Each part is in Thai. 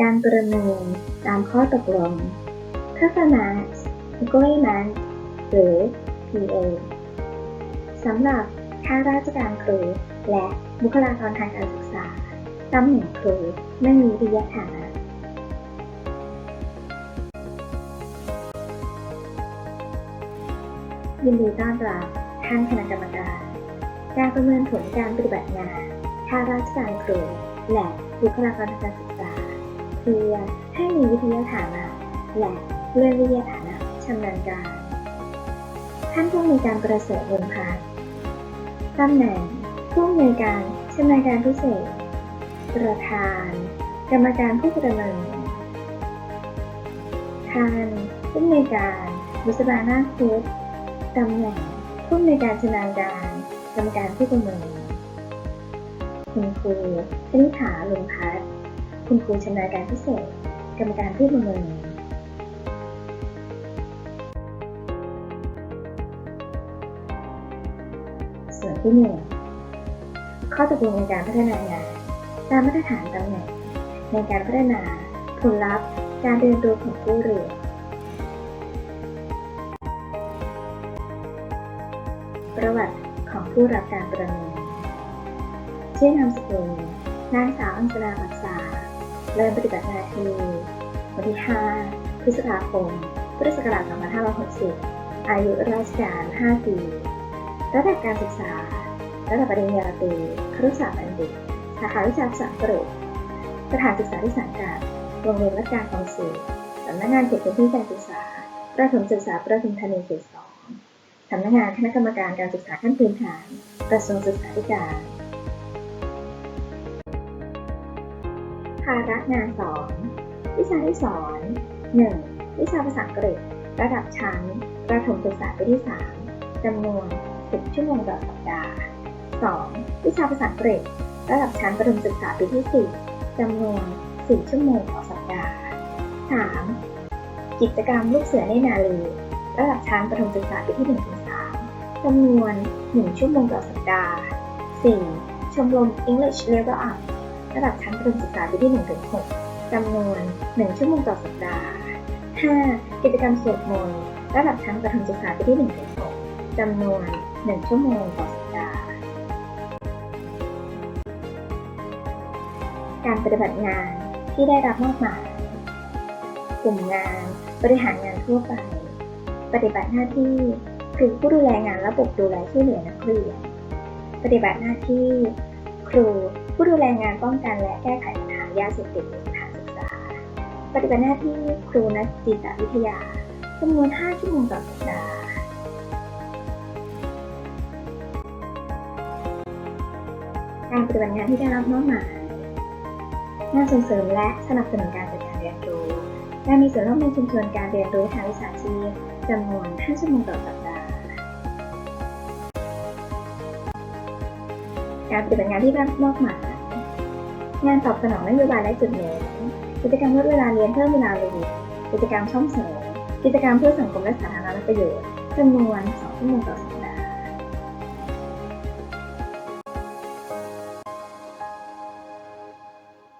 การประเมินตามข้อตกลง Performance Agreement หรือ PA สำหรับข้าราชการครู และบุคลากรทางการศึกษาตำแหน่งครูไม่มีวิยาฐานะยินดีต้อนรับท่านคณะกรรมการ การประเมินผลการปฏิบัติงานข้าราชการครู และบุคลากรทางการศึกษา เพื่อให้มีวิทยาฐานะ และเลื่อนวิทยาฐานะชำนาญการ ท่านผู้อำนวยการประเสริฐบุญพัฒน์ตำแหน่งผู้อำนวยการชำนาญการพิเศษ ประธาน กรรมการผู้ประเมินท่านผู้อำนวยการบุษบานาคพุทธตำแหน่งผู้อำนวยการชำนาญการ กรรมการผู้ประเมินคุณครูชนิฐาลุงพัฒน์ คุณครูชำนาญการพิเศษ กรรมการผู้ประเมินส่วนที่หนึ่งข้อตกลงในการพัฒนางานตามมาตรฐานตำแหน่งในการพัฒนาผลลัพธ์การเรียนรู้ของผู้เรียนประวัติของผู้รับการประเมินชื่อนามสกุลนางสาวอัญชลาปักษา เริ่มปฏิบัติหน้าที่วันที่ 5 พฤษภาคม พุทธศักราช 2560 อายุราชการ 5 ปีระดับการศึกษา ระดับปริญญาตรีครุศาสตร์บัณฑิต สาขาวิชาภาษาอังสถานศึกษาที่สังกัดโรงเรียนวัดการของศรีสำนักงานเขตพื้นที่การศึกษา ประถมศึกษาประทุมธานีเขตสองสำนักงานคณะกรรมการการศึกษาขั้นพื้นฐาน กระทรวงศึกษาธิการ ภาระงานสอน วิชาที่สอน 1. วิชาภาษาอังกฤษ ระดับชั้น ประถมศึกษาปีที่ 3จำนวน 10 ชั่วโมงต่อสัปดาห์ 2. วิชาภาษาอังกฤษ ระดับชั้นประถมศึกษาปีที่ 4จำนวน4ชั่วโมงต่อสัปดาห์ 3. กิจกรรมลูกเสือในนาลีระดับชั้นประถมศึกษาปีที่1ถึง3จำนวน 1 ชั่วโมงต่อสัปดาห์ 4. ชมรม English Level Up ระดับชั้นประถมศึกษาปีที่1ถึง6จำนวน 1 ชั่วโมงต่อสัปดาห์ 5. กิจกรรมสวดมนต์ระดับชั้นประถมศึกษาปีที่1ถึง6จำนวน 1 ชั่วโมงต่อสัปดาห์ การปฏิบัติงานที่ได้รับมอบหมายกลุ่มงาน บริหารงานทั่วไป ปฏิบัติหน้าที่คือผู้ดูแลงานระบบดูแลช่วยเหลือนักเรียน ปฏิบัติหน้าที่ ครู ผู้ดูแลงานป้องกันและแก้ไขปัญหายาเสพติดในสถานศึกษา ปฏิบัติหน้าที่ครูนักจิตวิทยาจำนวน 5 ชั่วโมงต่อสัปดาห์การปฏิบัติงานที่ได้รับมอบหมายงานส่งเสริมและสนับสนุนการจัดการเรียนรู้การมีส่วนร่วมในชุมชนการเรียนรู้ทางวิชาชีพจำนวน 5 ชั่วโมงต่อสัปดาห์ การปฏิบัติงานที่ได้รับมอบหมายงานตอบสนองนโยบายและจุดเน้นกิจกรรมลดเวลาเรียนเพิ่มเวลาเรียนกิจกรรมช่องเสริมกิจกรรมเพื่อสังคมและสาธารณประโยชน์จำนวน2ชั่วโมงต่อสัปดาห์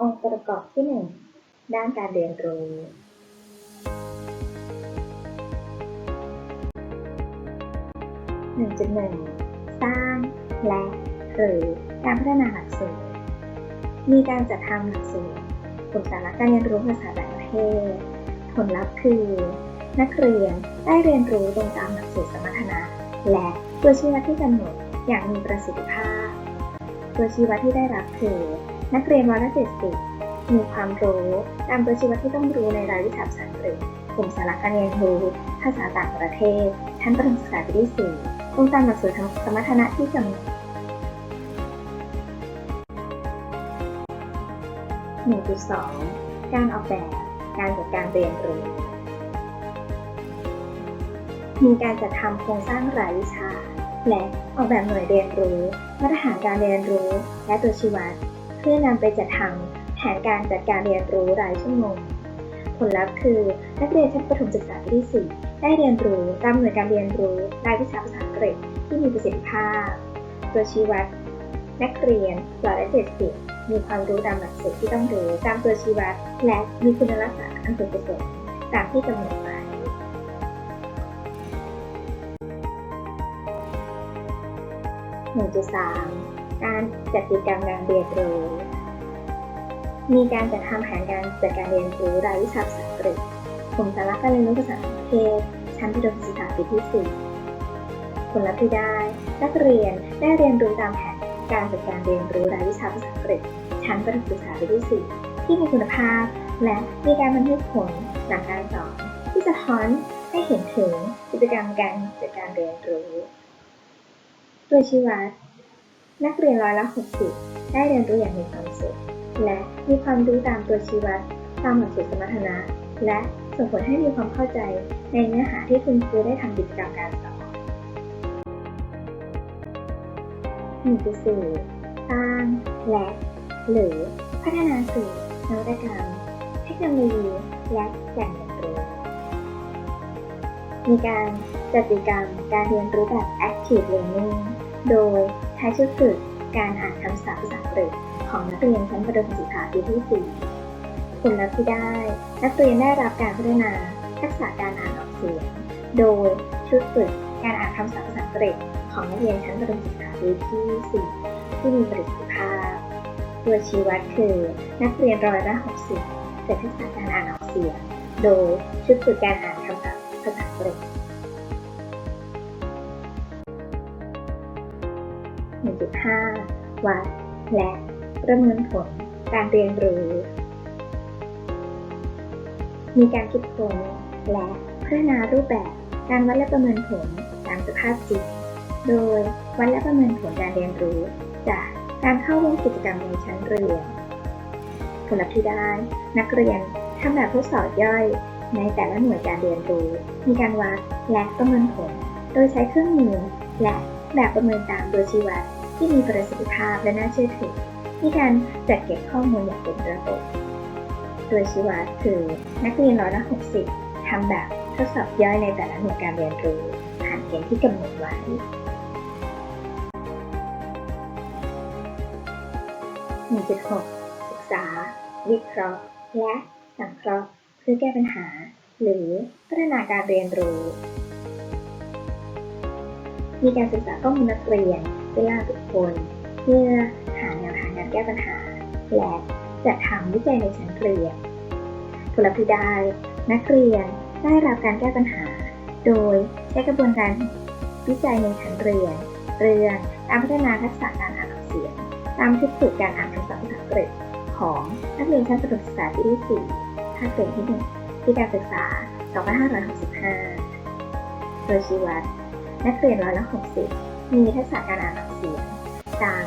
องค์ประกอบที่ 1 ด้านการเรียนรู้1.1 สร้างและ หรือการพัฒนาหลักสูตร มีการจัดทำหลักสูตรกลุ่มสาระการเรียนรู้ภาษาต่างประเทศ ผลลัพธ์คือ นักเรียนได้เรียนรู้ตรงตามหลักสูตรสมรรถนะ และตัวชี้วัดที่กำหนดอย่างมีประสิทธิภาพ ตัวชี้วัดที่ได้รับคือ นักเรียนร้อยละเจ็ดสิบมีความรู้ตามตัวชี้วัดที่ต้องรู้ในรายวิชาภาษาอังกฤษกลุ่มสาระการเรียนรู้ภาษาต่างประเทศ ชั้นประถมศึกษาปีที่สี่ตรงตามหลักสูตรสมรรถนะที่กำหนด 1.2 การออกแบบ การจัดการเรียนรู้ มีการจัดทำโครงสร้างรายวิชา และออกแบบหน่วยเรียนรู้ มาตรฐานการเรียนรู้ และตัวชี้วัด เพื่อนำไปจัดทำแผนการจัดการเรียนรู้รายชั่วโมง ผลลัพธ์คือ นักเรียนชั้นประถมศึกษาปีที่ 4 ได้เรียนรู้ตามหน่วยการเรียนรู้รายวิชาภาษาอังกฤษที่มีประสิทธิภาพ ตัวชี้วัด นักเรียนร้อยละเจ็ดสิมีความรู้ตามหลักสูตรที่ต้องรู้ตามตัวชี้วัด และมีคุณลักษณะอันเป็นกุศลตามที่กำหนดไว้1.3การจัดกิจกรรมการเรียนรู้ มีการจัดทำแผนการจัดการเรียนรู้รายวิชาภาษาอังกฤษกลุ่มสาระการเรียนรู้ภาษาอังกฤษชั้นประถมศึกษาปีที่ 4 ผลลัพธ์ที่ได้ นักเรียนได้เรียนรู้ตามแผน การจัดการเรียนรู้รายวิชาภาษาอังกฤษชั้นประถมศึกษาปีที่4ที่มีคุณภาพ และมีการบันทึกผลหลังการสอน ที่สะท้อนให้เห็นถึงกิจกรรมการจัดการเรียนรู้ ตัวชี้วัดนักเรียนร้อยละ 60 ได้เรียนรู้อย่างมีความสุขและมีความรู้ตามตัวชี้วัดตามหลักสูตรสมรรถนะ และส่งผลให้มีความเข้าใจในเนื้อหาที่คุณครูได้ทำกิจกรรมการสอน หนึ่งคือสื่อสร้าง และ หรือพัฒนาสื่อนวัตกรรม เทคโนโลยี และแหล่งเรียนรู้มีการจัดกิจกรรมการเรียนรู้แบบ active learning โดยใช้ชุดฝึกการอ่านคำศัพท์ภาษาอังกฤษของนักเรียนชั้นประถมศึกษาปีที่ 4 ผลลัพธ์ที่ได้ นักเรียนได้รับการพัฒนาทักษะการอ่านออกเสียง โดยชุดฝึกการอ่านคำศัพท์ภาษาอังกฤษของนักเรียนชั้นประถมศึกษา ปีที่ 4 ที่มีประสิทธิภาพ ตัวชี้วัดคือนักเรียนร้อยละ60เกิดทักษะการอ่านออกเสียง โดยชุดฝึกการอ่านคำศัพท์ภาษาอังกฤษ1.5วัดและประเมินผลการเรียนรู้ มีการคิดค้นและพัฒนารูปแบบการวัดและประเมินผลตามสภาพจริง โดย วัดและประเมินผลการเรียนรู้ จากการเข้าร่วมกิจกรรมในชั้นเรียน ผลลัพธ์ที่ได้ นักเรียนทำแบบทดสอบย่อย ในแต่ละหน่วยการเรียนรู้ มีการวัดและประเมินผล โดยใช้เครื่องมือและแบบประเมินตามตัวชี้วัดที่มีประสิทธิภาพและน่าเชื่อถือมีการจัดเก็บข้อมูลอย่างเป็นระบบโดยชี้วัดคือ นักเรียนร้อยละ60ทำแบบทดสอบย่อยในแต่ละหน่วยการเรียนรู้ผ่านเกณฑ์ที่กำหนดไว้ 1.6 ศึกษา วิเคราะห์ และสังเคราะห์เพื่อแก้ปัญหา หรือพัฒนาการเรียนรู้ มีการศึกษาข้อมูลนักเรียนเวลาบุคคลเพื่อหาแนวทางการแก้ปัญหา และจัดทำวิจัยในชั้นเรียนผลลัพธ์ที่ได้นักเรียนได้รับการแก้ปัญหา โดยใช้กระบวนการวิจัยในชั้นเรียน เรื่องการพัฒนาทักษะการ ตามชุดฝึกการอ่านคำศัพท์ภาษาอังกฤษของนักเรียนชั้นประถมศึกษาปีที่4ภาคเรียนที่1ที่การศึกษา 2565 โดยชี้วัดนักเรียนร้อยละ60 มีทักษะการอ่านออกเสียงตาม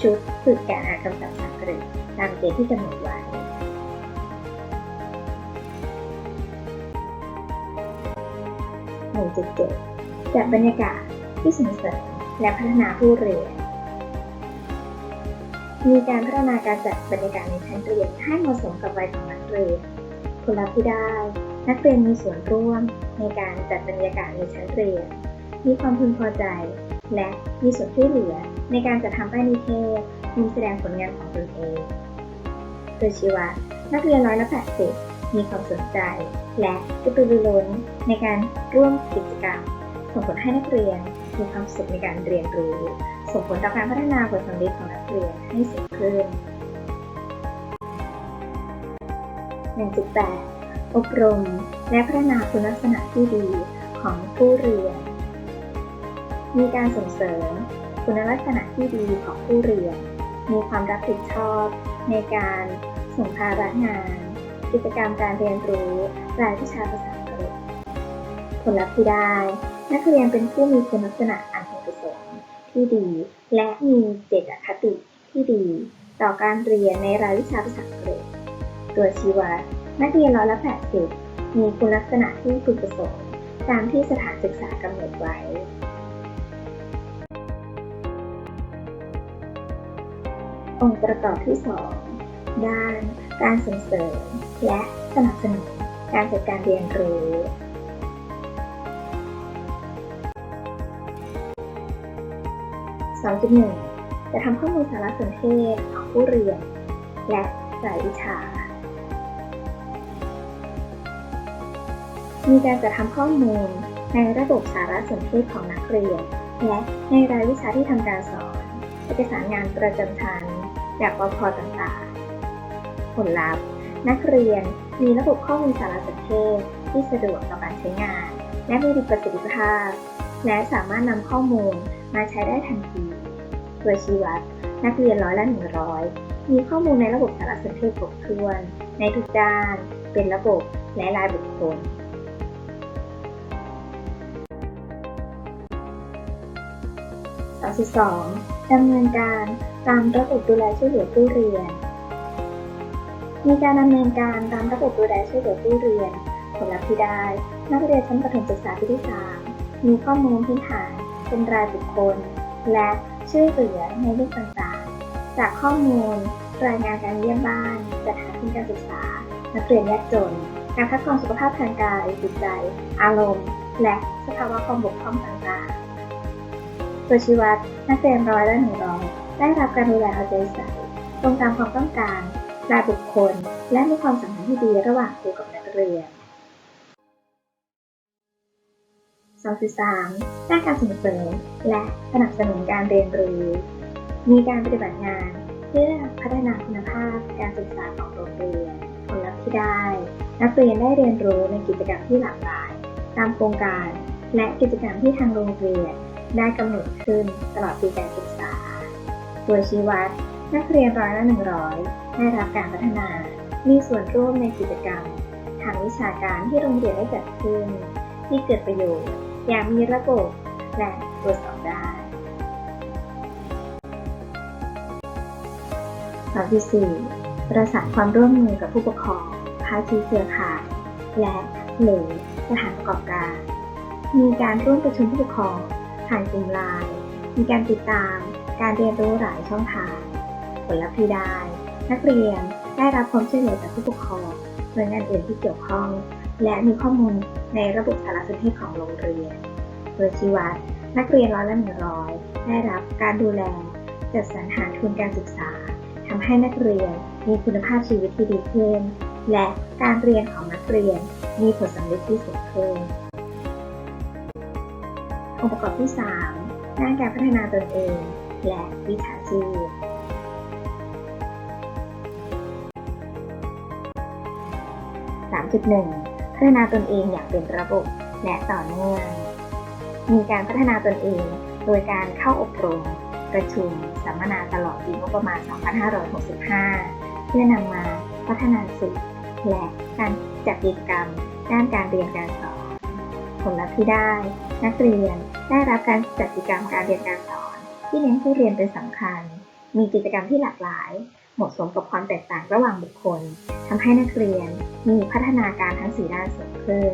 ชุดฝึกการอ่านคำศัพท์ภาษาอังกฤษตามเกณฑ์ที่กำหนดไว้1.7จัดบรรยากาศที่ส่งเสริมและพัฒนาผู้เรียน มีการพัฒนาการจัดบรรยากาศในชั้นเรียนให้เหมาะสมกับวัยของนักเรียนผลลัพธ์ที่ได้ นักเรียนมีส่วนร่วมในการจัดบรรยากาศในชั้นเรียน มีความพึงพอใจ และมีส่วนช่วยเหลือในการจัดทำป้ายนิเทศมีแสดงผลงานของตนเองโดยชีวัดนักเรียนร้อยละ80 มีความสนใจ และกระตือรือร้นในการร่วมกิจกรรม ส่งผลให้นักเรียนมีความสุขในการเรียนรู้ ส่งผลต่อการพัฒนาผลสำเร็จของนัก เรียให้สูงขึ้น 1.8 อบรม และพัฒนาคุณลักษณะที่ดีของผู้เรียน มีการส่งเสริม คุณลักษณะที่ดีของผู้เรียน มีความรับผิดชอบ ในการส่งภาระงาน กิจกรรมการเรียนรู้รายวิชาภาษาอังกฤษผลลัพธ์ที่ได้ นักเรียนเป็นผู้มีคุณลักษณะ ที่ดี และมีเจตคติที่ดี ต่อการเรียนในรายวิชาภาษาอังกฤษตัวชี้วัดนักเรียนร้อยละ80 มีคุณลักษณะที่พึงประสงค์ตามที่สถานศึกษากำหนดไว้องค์ประกอบที่ 2 ด้าน การส่งเสริม และสนับสนุนการจัดการเรียนรู้ 2.1จะทำข้อมูลสารสนเทศของผู้เรียน และรายวิชา มีการจัดทำข้อมูลในระบบสารสนเทศของนักเรียน และในรายวิชาที่ทำการสอน เอกสารงานประจำชั้นแบบปพต่างๆ ผลลัพธ์ นักเรียนมีระบบข้อมูลสารสนเทศที่สะดวกต่อการใช้งาน และมีประสิทธิภาพ และสามารถนำข้อมูล มาใช้ได้ทันทีโดยชี้วัด นักเรียนร้อยละ 100 มีข้อมูลในระบบสารสนเทศครบถ้วน ในทุกด้าน เป็นระบบและรายบุคคล32ดำเนินการตามระบบดูแลช่วยเหลือผู้เรียน มีการดำเนินการตามระบบดูแลช่วยเหลือผู้เรียน ผลลัพธ์ที่ได้ นักเรียนชั้นประถมศึกษาปีที่ 3 มีข้อมูลพื้นฐาน เป็นรายบุคคล และช่วยเหลือในเรื่องต่างๆ จากข้อมูล รายงานการเยี่ยมบ้าน จัดหาทุนการศึกษา นักเรียนยากจน การคัดกรองสุขภาพทางกายจิตใจ อารมณ์ และสภาวะความบกพร่องต่างๆโดยชีวัดนักเรียนร้อยละหนึ่งร้อยได้รับการดูแลเอาใจใส่ตรงตามความต้องการรายบุคคล และมีความสัมพันธ์ที่ดีระหว่างครูกับนักเรียน 2.3ด้านการส่งเสริม และสนับสนุนการเรียนรู้ มีการปฏิบัติงาน เพื่อพัฒนาคุณภาพการศึกษาของโรงเรียน ผลลัพธ์ที่ได้ นักเรียนได้เรียนรู้ในกิจกรรมที่หลากหลาย ตามโครงการ และกิจกรรมที่ทางโรงเรียน ได้กำหนดขึ้นตลอดปีการศึกษาโดยชี้วัด นักเรียนร้อยละ100ได้รับการพัฒนา มีส่วนร่วมในกิจกรรม ทางวิชาการที่โรงเรียนได้จัดขึ้น ที่เกิดประโยชน์ อย่างมีระบบและตรวจสอบได้3.4ประสานความร่วมมือกับผู้ปกครองภาคีเครือข่ายและหรือสถานประกอบการ มีการร่วมประชุมผู้ปกครองผ่านกลุ่มไลน์มีการติดตามการเรียนรู้หลายช่องทาง ผลลัพธ์ที่ได้ นักเรียนได้รับความช่วยเหลือจากผู้ปกครองหน่วยงานอื่นที่เกี่ยวข้อง และมีข้อมูลในระบบสารสนเทศของโรงเรียน โดยชี้วัดนักเรียนร้อยละหนึ่งร้อยได้รับการดูแลจัดสรรหาทุนการศึกษาทำให้นักเรียนมีคุณภาพชีวิตที่ดีขึ้น และการเรียนของนักเรียนมีผลสำเร็จที่สูงขึ้นองค์ประกอบที่ 3 ด้านการพัฒนาตนเอง และวิชาชีพ3.1 พัฒนาตนเองอย่างเป็นระบบและต่อเนื่อง มีการพัฒนาตนเองโดยการเข้าอบรม ประชุม สัมมนาตลอดปีงบประมาณ 2565 เพื่อนำมาพัฒนาสื่อและการจัดกิจกรรม ด้านการเรียนการสอน ผลลัพธ์ที่ได้ นักเรียนได้รับการจัดกิจกรรมการเรียนการสอน ที่เน้นผู้เรียนเป็นสำคัญ มีกิจกรรมที่หลากหลาย เหมาะสมกับความแตกต่างระหว่างบุคคลทำให้นักเรียนมีพัฒนาการทั้งสีด้านสูงขึ้น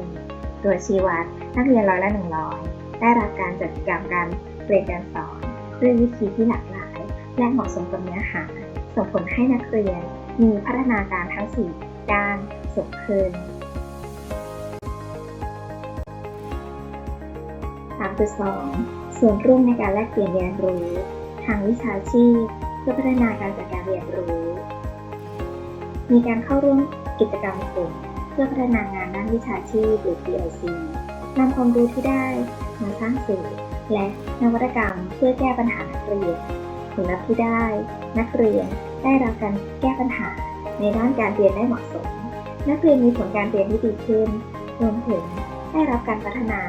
โดยชี้วัดนักเรียนร้อยละหนึ่งร้อยได้รับการจัดกิจกรรมการเรียนการสอนด้วยวิธีที่หลากหลาย และเหมาะสมกับเนื้อหา ส่งผลให้นักเรียนมีพัฒนาการทั้งสี่ด้านสูงขึ้น3.2ส่วนร่วมในการแลกเปลี่ยนเรียนรู้ ทางวิชาชีพ พื่อพัฒนาการจัดการเรียนรู้ มีการเข้าร่วมกิจกรรมกลุ่มเพื่อพัฒนางานด้านวิชาชีพหรือ PIC นำความรู้ที่ได้มาสร้างสื่อ และนวัตกรรมเพื่อแก้ปัญหานักเรียนผลลัพธ์ที่ได้ นักเรียนได้รับการแก้ปัญหาในด้านการเรียนได้เหมาะสม นักเรียนมีผลการเรียนที่ดีขึ้น รวมถึงได้รับการพัฒนา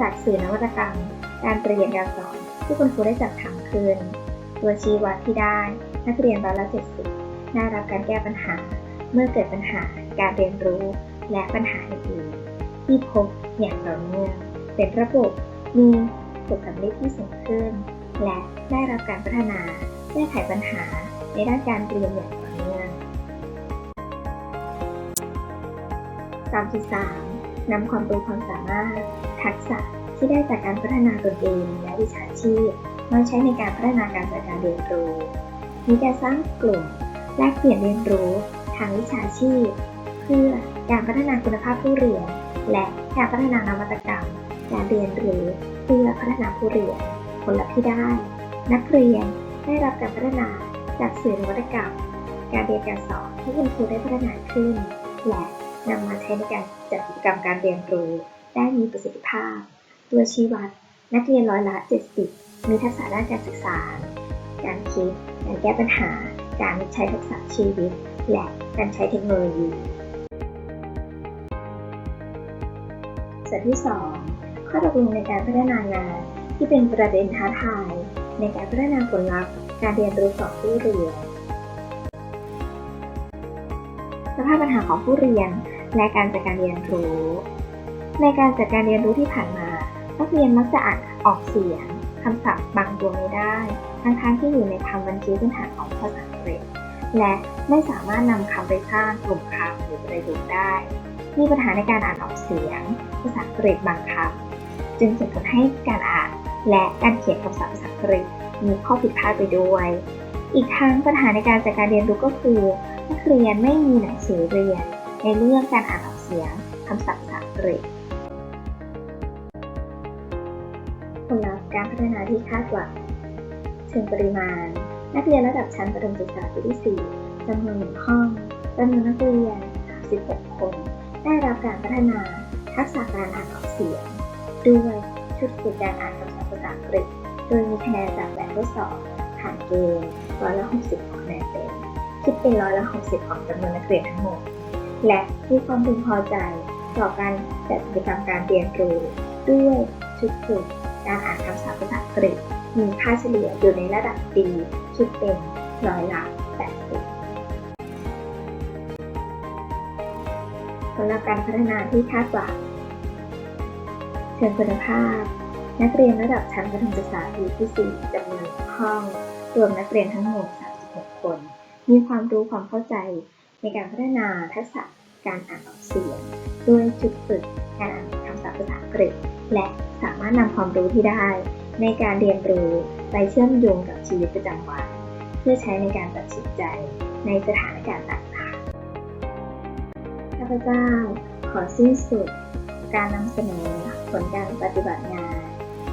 จากสื่อนวัตกรรม การเรียนการสอนที่คุณครูได้จัดทำขึ้น ตัวชี้วัดที่ได้ นักเรียนร้อยละ70 ได้รับการแก้ปัญหา เมื่อเกิดปัญหาการเรียนรู้ และปัญหาอื่นๆที่พบอย่างต่อเนื่องเป็นระบบมีผลสำเร็จที่สูงขึ้น และได้รับการพัฒนาแก้ไขปัญหาในด้านการเรียนอย่างต่อเนื่อง 3.3 นำความรู้ความสามารถ ทักษะที่ได้จากการพัฒนาตนเองและวิชาชีพ มาใช้ในการพัฒนาการจัดการเรียนรู้ มีการสร้างกลุ่มแลกเปลี่ยนเรียนรู้ทางวิชาชีพ เพื่อการพัฒนาคุณภาพผู้เรียน และการพัฒนานวัตกรรม การเรียนรู้เพื่อพัฒนาผู้เรียน ผลลัพธ์ที่ได้ นักเรียนได้รับการพัฒนาจากสื่อนวัตกรรม การเรียนการสอนที่คุณครูได้พัฒนาขึ้น และนำมาใช้ในการจัดกิจกรรมการเรียนรู้ได้มีประสิทธิภาพ ตัวชี้วัดนักเรียนร้อยละ 70 มีทักษะด้านการศึกษา การคิด การแก้ปัญหา การใช้ทักษะชีวิต และการใช้เทคโนโลยี ส่วนที่ 2 ข้อตกลงในการพัฒนางานที่เป็นประเด็นท้าทาย ในการพัฒนาผลลัพธ์ การเรียนรู้ของผู้เรียน สภาพปัญหาของผู้เรียน และการจัดการเรียนรู้ ในการจัดการเรียนรู้ที่ผ่านมานักเรียนมักจะอ่านออกเสียง คำศัพท์บางตัวไม่ได้ ทั้งๆที่อยู่ในคำบัญชีพื้นฐานของภาษาอังกฤษ และไม่สามารถนำคำไปสร้างกลุ่มคำหรือประโยคได้ มีปัญหาในการอ่านออกเสียง ภาษาอังกฤษบางคำจึงส่งผลให้การอ่าน และการเขียนคำศัพท์ภาษาอังกฤษมีข้อผิดพลาดไปด้วย อีกทั้งปัญหาในการจัดการเรียนรู้ก็คือ นักเรียนไม่มีหนังสือเรียน ในเรื่องการอ่านออกเสียงคำศัพท์ภาษาอังกฤษ ฒนาที่คาดหวังเชิงปริมาณ นักเรียนระดับชั้นประถมศึกษาปีที่ 4จำนวนหนึ่งห้องจำนวนนักเรียน36คน ได้รับการพัฒนาทักษะการอ่านออกเสียง ด้วยชุดฝึกการอ่านคำศัพท์ภาษาอังกฤษ โดยมีคะแนนจากแบบทดสอบผ่านเกณฑ์ร้อยละ60ของคะแนนเต็มคิดเป็นร้อยละ60ของจำนวนนักเรียนทั้งหมด และมีความพึงพอใจต่อการจัดกิจกรรมการเรียนรู้ด้วยชุดฝึก การอ่านคำศัพท์ภาษาอังกฤษมีค่าเฉลี่ยอยู่ในระดับดีคิดเป็นร้อยละ80สำหรับการพัฒนาที่คาดหวังเชิงคุณภาพ นักเรียนระดับชั้นประถมศึกษาปีที่ 4จำนวนห้อง รวมนักเรียนทั้งหมด 36 คน มีความรู้ความเข้าใจในการพัฒนาทักษะการอ่านออกเสียง ด้วยจุดฝึกการอ่านคำศัพท์ภาษาอังกฤษ และสามารถนำความรู้ที่ได้ ในการเรียนรู้ไปเชื่อมโยงกับชีวิตประจำวัน เพื่อใช้ในการตัดสินใจในสถานการณ์ต่างๆ ข้าพเจ้าขอสิ้นสุด การนำเสนอผลการปฏิบัติงาน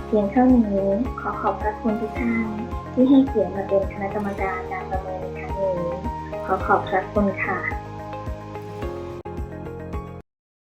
เพียงเท่านี้ขอขอบพระคุณทุกท่านที่ให้เกียรติมาเป็นคณะกรรมการการประเมินในครั้งนี้ ขอขอบพระคุณค่ะ